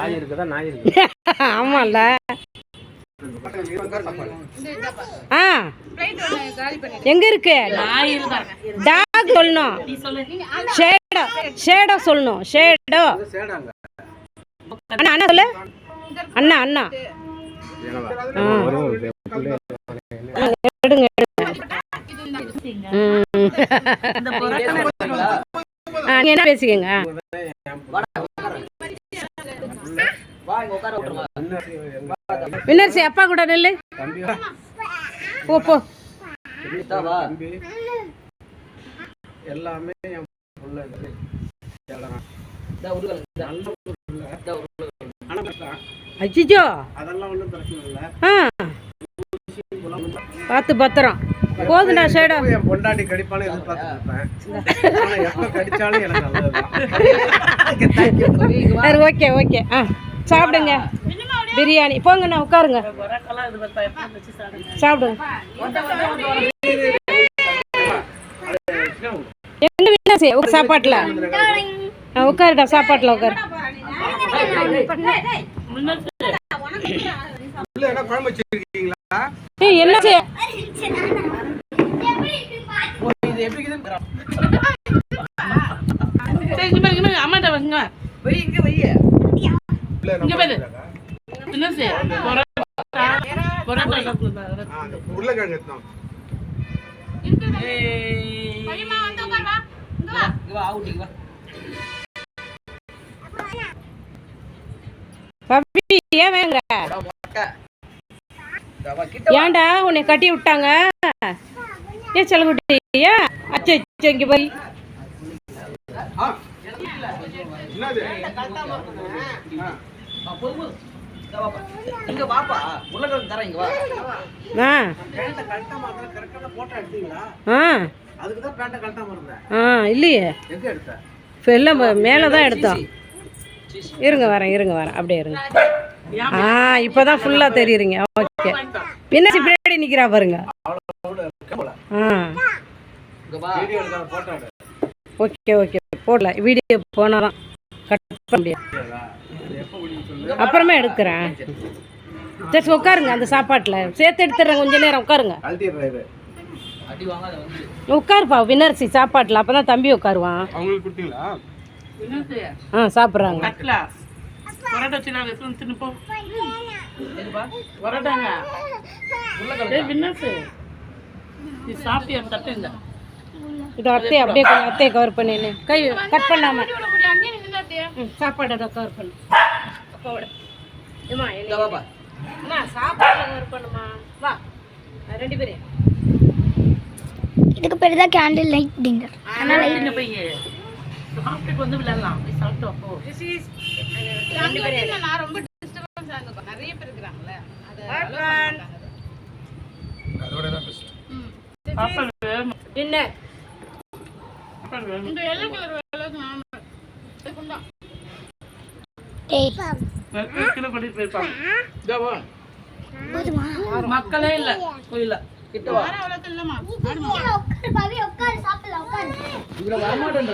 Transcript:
வாய் இருக்குதா நாய் இருக்கு ஆமாம்ல ஆ. எங்க இருக்கு? டாக் சொல்லணும். ஷேடோ ஷேடோ சொல்லணும். ஷேடோ அண்ணா அண்ணா சொல்லு. அண்ணா அண்ணா. ஆ. எடுங்க எடுங்க. ம். ஆ, வின்னர்சி அப்பா கூட நில்லு. போ போ. எல்லாமே என் புள்ள இது. நல்ல புள்ள. ஆனா பிரச்சனை, அச்சிச்சோ அதெல்லாம் ஒன்றும் பிரச்சனை இல்லை. ஆ. பார்த்து பத்திரம். போதுண்டா ஷேடோ. என் பொண்டாட்டி கடிப்பானு எதிர்பார்த்துருப்பேன் ஆனா எப்ப கடிச்சாலும் எனக்கு நல்லதுதான். சரி ஓகே ஓகே. ஆ. சாப்பிடுங்க. பிரியாணி. போங்கண்ணா உட்காருங்க. சாப்பிடுங்க. எங்க வீட்டுல உங்க சாப்பாட்டுல? ஆ, உட்காருடா சாப்பாட்டில் உட்காரு. உள்ள என்ன குழம்பு வச்சிருக்கீங்களா ஏய் என்ன செய்ய இது எப்படி இருக்குது உள்ள என்ன பண்ணிருக்காங்க? ஆ, அந்த உருளைக்கிழங்கு எடுத்தோம். பப்பி ஏன் வேங்க ஏன்டா உன்னை கட்டி விட்டாங்க? ஏன் செல்லகுட்டி ஏன்? அச்சோ அச்சோ இங்க போய். ஆ. என்னது ஆ. இங்க வாப்பா. உருளைக்கிழங்கு தரேன் இங்க வா. ஆ. பேண்ட்டை எடுத்தீங்களா? அதுக்கு தான் பேண்ட்டை இல்லையே. எங்க எடுத்த? இப்போ எல்லாம் மேலே தான் எடுத்தோம். இருங்க வரேன் இருங்க வரேன். அப்படியே இருங்க. ஆ இப்போ தான் ஃபுல்லாக தெரியுறீங்க ஓகே பின்னாடி பின்னாடி நிற்கிறா பாருங்க. ஆ. ஓகே ஓகே போடல. வீடியோ போனால் தான் கட் பண்ண முடியாது. அப்புறமா எடுக்கிறேன். சரி உட்காருங்க அந்த சாப்பாட்டில். சேர்த்து எடுத்துடுறேன் கொஞ்ச நேரம் உட்காருங்க. உட்காருப்பா வினர்சி சாப்பாட்டில். அப்போ தான் தம்பி உட்காருவான்? ஆ சாப்பிட்றாங்க. இது அத்தையை அப்படியே கொஞ்சம் அத்தையை கவர் பண்ணிடு கை கட் பண்ணாம. ம், சாப்பாடை கவர் பண்ணு. அப்பாவோட என்ன அம்மா சாப்பாடு கவர் பண்ணுமா வா. ரெண்டு பேரும் இதுக்கு பேர் தான் கேண்டில் லைட் டின்னர் அதோட தான் best. டின்னர் டேய் இதோ வா. போதுமா? மக்களே இல்ல. கோயில்ல கிட்ட வா. பாவி. உட்காரு சாப்பிடலாம் உட்காரு. இதுல வரமாட்டேன்